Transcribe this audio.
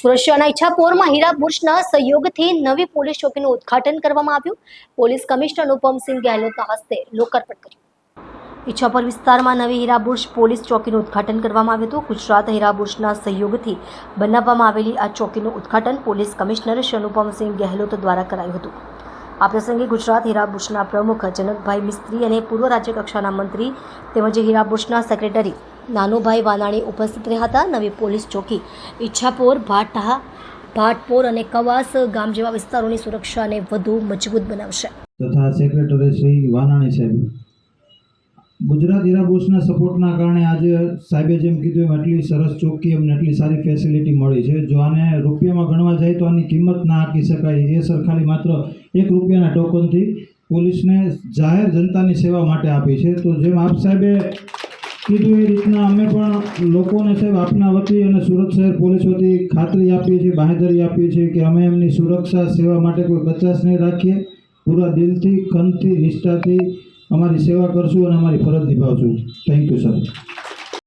શહેરના ઈચ્છાપોરમાં હીરા બુર્સના સહયોગથી નવી પોલીસ ચોકીનું ઉદ્ઘાટન કરવામાં આવ્યું. પોલીસ કમિશનર અનુપમસિંહ ગેહલોતના હસ્તે લોકાર્પણ કર્યું. ઈચ્છાપોર વિસ્તારમાં નવી હીરાબુર્શ પોલીસ ચોકીનું ઉદ્ઘાટન કરવામાં આવ્યું હતું. ગુજરાત હીરાબુર્જના સહયોગથી બનાવવામાં આવેલી આ ચોકીનું ઉદ્ઘાટન પોલીસ કમિશનર શ્રી અનુપમસિંહ ગેહલોત દ્વારા કરાયું હતું. આ પ્રસંગે ગુજરાત હીરાબુશના પ્રમુખ જનકભાઈ મિસ્ત્રી અને પૂર્વ રાજ્યકક્ષાના મંત્રી તેમજ હીરાબુર્શના સેક્રેટરી નાનુભાઈ વાનાણી ઉપસ્થિત રહ્યા હતા. નવી પોલીસ ચોકી, ઈચ્છાપોર ભાટા ભાટપોર અને કવાસ ગામ જેવા વિસ્તારોની સુરક્ષાને વધુ મજબૂત બનાવશે. તથા સેક્રેટરી શ્રી વાનાણી સાહેબ, ગુજરાત ઇરાબુસના સપોર્ટના કારણે આજે સાહેબે જેમ કીધું એમ આટલી સરસ ચોખ્ખી અમને આટલી સારી ફેસિલિટી મળી છે. જો આને રૂપિયામાં ગણવા જાય તો આની કિંમત ના આપી શકાય. એ સરખાલી માત્ર એક રૂપિયાના ટોકનથી પોલીસને જાહેર જનતાની સેવા માટે આપી છે. તો જેમ આપ સાહેબે કીધું એ રીતના અમે પણ લોકોને સાહેબ આપના વતી અને સુરત શહેર પોલીસ વતી ખાતરી આપીએ છીએ, બાંહેધરી આપીએ છીએ કે અમે એમની સુરક્ષા, સેવા માટે કોઈ કચાશ નહીં રાખીએ. પૂરા દિલથી ખનથી નિષ્ઠાથી અમારી સેવા કરશું અને અમારી ફરજ નિભાવશું. Thank you sir